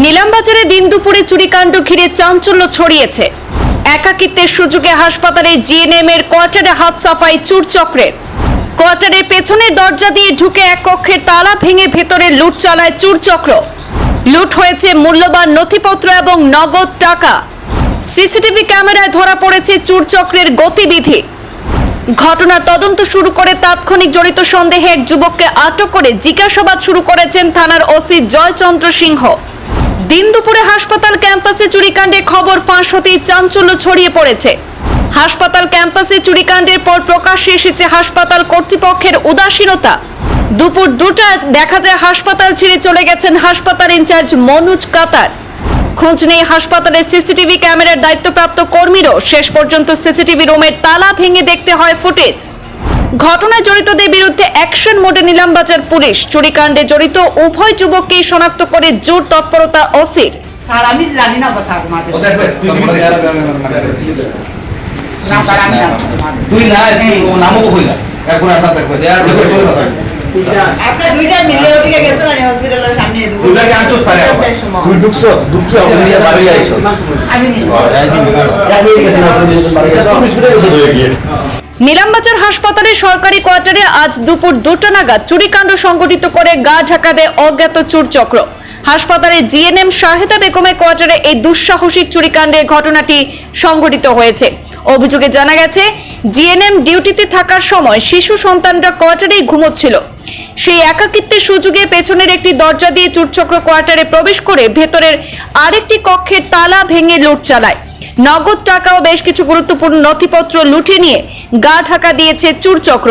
নিলামবাজারে দিন দুপুরে চুরিকাণ্ড ঘিরে চাঞ্চল্য ছড়িয়েছে। একাকিত্বের সুযোগে হাসপাতালে জিএনএম এর কোয়ার্টারে হাত সাফাই চুর চক্রের কোয়ার্টারের পেছনের দরজা দিয়ে ঢুকে এক কক্ষের তালা ভেঙে ভেতরে লুট চালায় চুর চক্র লুট হয়েছে মূল্যবান নথিপত্র এবং নগদ টাকা। সিসিটিভি ক্যামেরায় ধরা পড়েছে চুর চক্রের গতিবিধি। ঘটনার তদন্ত শুরু করে তাৎক্ষণিক জড়িত সন্দেহে এক যুবককে আটক করে জিজ্ঞাসাবাদ শুরু করেছেন থানার ওসি জয়চন্দ্র সিংহ। দিন দুপুরে হাসপাতাল ক্যাম্পাসে চুরিকাণ্ডে খবর ফাঁস হতেই চাঞ্চল্য ছড়িয়ে পড়েছে। হাসপাতাল ক্যাম্পাসে চুরিকাণ্ডের পর প্রকাশ্যে এসেছে হাসপাতাল কর্তৃপক্ষের উদাসীনতা। দুপুর দুটা দেখা যায় হাসপাতাল ছেড়ে চলে গেছেন হাসপাতাল ইনচার্জ মনোজ কাতার। খোঁজ নেই হাসপাতালের সিসিটিভি ক্যামেরার দায়িত্বপ্রাপ্ত কর্মীরও শেষ পর্যন্ত সিসিটিভি রুমের তালা ভেঙে দেখতে হয় ফুটেজ। ঘটনায় জড়িতদের বিরুদ্ধে অ্যাকশন মোডে নিলামবাজার পুলিশ। চুরিকাণ্ডে জড়িত উভয় যুবককেই শনাক্ত করে জোর তৎপরতা অসির আমি জানি না কথা তোমাদের। তুই না তার আমি না তোমাদের। তুই না তুই ও নামও কইলা এখন আপনার দেখবে দেয়া আছে চলে কথা আপনার দুইটা মিলে ওদিকে গেছো না হসপিটালের সামনে দুইটাকে আনছোস তারে আবার। তুই ঢুকছো ঢুকি ওখানে নিয়ে বাড়ি আইছো। আমি নিই। একদিন গেছে না তুমি বাড়ি গেছো। পুলিশ গিয়ে নিলামবাজার হাসপাতালে সরকারি কোয়ার্টারে আজ দুপুর দুটো নাগাদ চুরিকাণ্ড সংঘটিত করে গা ঢাকা দেয় অজ্ঞাত চুর চক্র হাসপাতালে জিএনএম শাহেদা বেগমের কোয়ার্টারে এই দুঃসাহসিক চুরিকাণ্ডের ঘটনাটি সংঘটিত হয়েছে। অভিযোগে জানা গেছে, জিএনএম ডিউটিতে থাকার সময় শিশু সন্তানরা কোয়ার্টারেই ঘুমোচ্ছিল। সেই একাকিত্বের সুযোগে পেছনের একটি দরজা দিয়ে চুরচক্র কোয়ার্টারে প্রবেশ করে ভেতরের আরেকটি কক্ষের তালা ভেঙে লুট চালায়। নগদ টাকা ও বেশ কিছু গুরুত্বপূর্ণ নথিপত্র লুটে নিয়ে গা ঢাকা দিয়েছে চুরচক্র।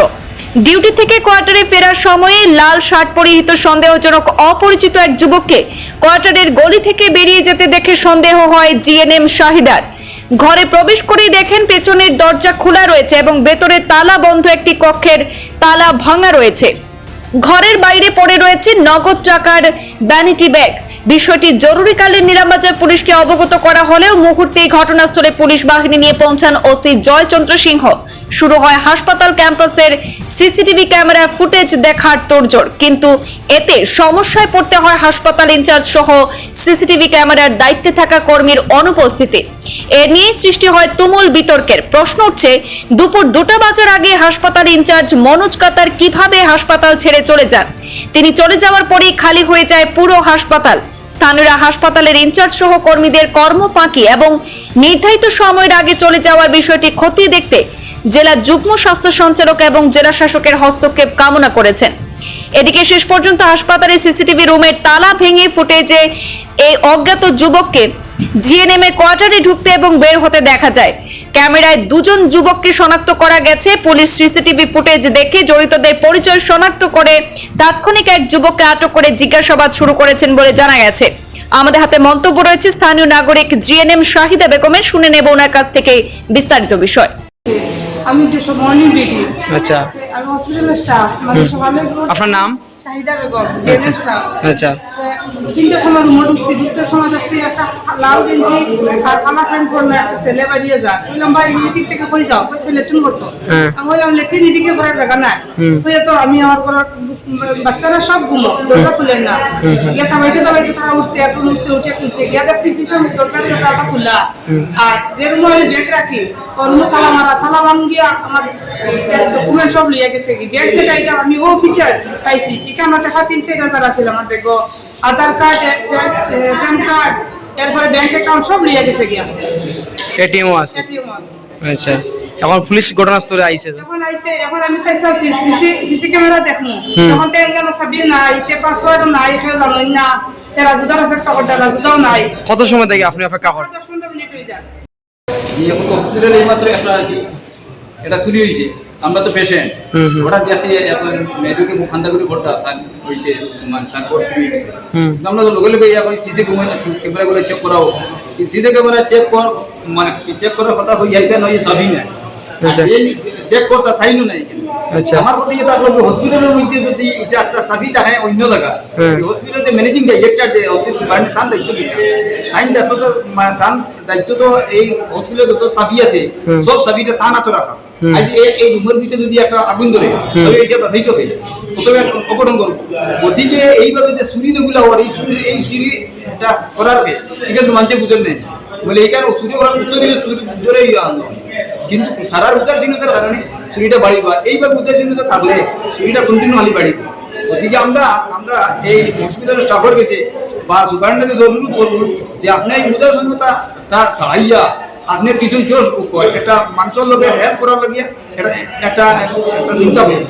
ডিউটি থেকে কোয়ার্টারে ফেরার সময়ে লাল শার্ট পরিহিত সন্দেহজনক অপরিচিত এক যুবককে কোয়ার্টারের গলি থেকে বেরিয়ে যেতে দেখে সন্দেহ হয় জিএনএম শাহিদার। ঘরে প্রবেশ করেই দেখেন পেছনের দরজা খোলা রয়েছে এবং ভেতরে তালা বন্ধ একটি কক্ষের তালা ভাঙা রয়েছে। ঘরের বাইরে পড়ে রয়েছে নগদ টাকার ভ্যানিটি ব্যাগ বিষয়টি জরুরিকালীন নিলামবাজার পুলিশকে অবগত করা হলেও মুহূর্তেই ঘটনাস্থলে পুলিশ বাহিনী নিয়ে পৌঁছান ওসি জয়চন্দ্র সিংহ। শুরু হয় হাসপাতাল ক্যাম্পাসের সিসিটিভি ক্যামেরার ফুটেজ দেখার তোড়জোড়। কিন্তু এতে সমস্যায় পড়তে হয় হাসপাতাল ইনচার্জ সহ সিসিটিভি ক্যামেরার দায়িত্বে থাকা কর্মীর অনুপস্থিতি। এ নিয়ে সৃষ্টি হয় তুমুল বিতর্কের। প্রশ্ন উঠছে, দুপুর দুটা বাজার আগে হাসপাতাল ইনচার্জ মনোজ কাতার কীভাবে হাসপাতাল ছেড়ে চলে যান? তিনি চলে যাওয়ার পরেই খালি হয়ে যায় পুরো হাসপাতাল। স্থানীয়রা হাসপাতালের ইনচার্জ সহ কর্মীদের কর্ম ফাঁকি এবং নির্ধারিত সময়ের আগে চলে যাওয়ার বিষয়টি খতিয়ে দেখতে জেলা যুগ্ম স্বাস্থ্য সঞ্চালক এবং জেলা শাসকের হস্তক্ষেপ কামনা করেছেন। এদিকে শেষ পর্যন্ত হাসপাতালে সিসিটিভি রুমের তালা ভেঙে ফুটেজে এই অজ্ঞাত যুবককে জিএনএম এ কোয়ার্টারে ঢুকতে এবং বের হতে দেখা যায়। ক্যামেরায় দুজন যুবককে শনাক্ত করা গেছে। পুলিশ সিসিটিভি ফুটেজ দেখে জড়িতদের পরিচয় শনাক্ত করে তাৎক্ষণিক এক যুবককে আটক করে জিজ্ঞাসাবাদ শুরু করেছেন বলে জানা গেছে। আমাদের হাতে মন্তব্য রয়েছে স্থানীয় নাগরিক জিএনএম শাহিদা বেগমের। শুনে নেব ওনার কাছ থেকে বিস্তারিত বিষয়। আমি মর্নিং ডিউটি আচ্ছা। আমি হসপিটালের স্টাফ মানে সকালে আপনার নাম? শাহিদা বেগম জেএনএম স্টাফ আচ্ছা। তিনটার সময় রুমে ঢুকছি ঢুকতে সময় যাচ্ছি একটা লাল গেঞ্জি আর কালা প্যান্ট পরলো একটা ছেলে বাড়িয়ে যা বললাম ভাই এদিক থেকে কই যাও ছেলে লেট্রিন করতো হ্যাঁ। আমি বললাম লেট্রিন এদিকে করার জায়গা না। হয়ে তো আমি আমার ঘরের বাচ্চারা সব ঘুমো দরজা খুলেন না। গিয়ে তাবাইতে তাবাইতে তারা উঠছে এখন উঠছে উঠে খুলছে গিয়ে দেখছি পিছনে দরজার দরজাটা খোলা আর যে রুমে আমি ব্যাগ রাখি ওর রুমে তালা মারা তালা ভাঙ্গিয়া আমার ডকুমেন্ট সব লিয়ে গেছে কি ব্যাগ যেটা এটা আমি ও অফিসার পাইছি। এখানে আমার টাকা তিন চার হাজার আছিল আমার bag Aadhaar card PAN card এরপরে ব্যাংক অ্যাকাউন্ট সব লিয়ে গেছে গিয়া। এটিএমও আছে। আর। আচ্ছা। এখন পুলিশ ঘটনাস্থলে আইছে এখন আইছে এখন আমি চাইছিলাম সিসি ক্যামেরা দেখমু। তখন তেল কেন চাবি নাই তে পাসওয়ার্ড নাই সে জানোই না। তেরা জুদার অপেক্ষা করতে রাজুদাও নাই। কত সময় থেকে আপনি অপেক্ষা করেন দশ পনেরো মিনিট হয়ে যায়? এই এখন তো হসপিটালে এইমাত্র একটা এটা চুরি হয়েছে আমরা তো পেশেন্ট। হঠাৎ গেছি এখন মেয়েদেরকে খান্দাগুলি ঘরটা তার হয়েছে মানে তারপর চুরি হয়েছে হুম। আমরা তো লগে লগে ইয়া করি সিসি ক্যামেরাগুলো চেক করাও সিসি ক্যামেরা চেক কর মানে চেক করার কথা হই আইতে নয় সাবি না। চেক করতা থাইনু নাই আচ্ছা। আমার কথা এটা আপনার হসপিটালের মধ্যে যদি এটা একটা সাবি থাকে অন্য জায়গা হ্যাঁ। হসপিটালে ম্যানেজিং ডাইরেক্টর যে অফিস সুপারিনটেন্ডেন্ট তার দায়িত্ব কি? আইন দায়িত্ব তো তার দায়িত্ব তো এই হসপিটালে যত সাবি আছে সব সাবিটা তা না তো রাখা আজ এই এই রুমের ভিতরে যদি একটা আগুন ধরে তাহলে এটা বাঁচাইতে হবে প্রথমে অঘটন করব। গতিকে এইভাবে যে চুরি যেগুলো হওয়ার এই চুরি এই চুরি করার এটা তো মানছে বুঝেন নেই। বলে এইখানে চুরি করার উত্তর দিলে চুরি ধরে আনলো কিন্তু সারার উদাসীনতার কারণে চুরিটা বাড়িব এইভাবে উদাসীনতা থাকলে শরীরটা কন্টিনিউ হালি বাড়িব গতিকে আমরা আমরা এই হসপিটালের স্টাফের কাছে বা সুপারিনটেন্ডেন্টের কাছে অনুরোধ করব যে আপনি এই উদাসীনতা তা সারাইয়া আপনি কিছু জোর একটা মানুষের লোকের হেল্প করার লাগিয়া একটা একটা চিন্তা করুন।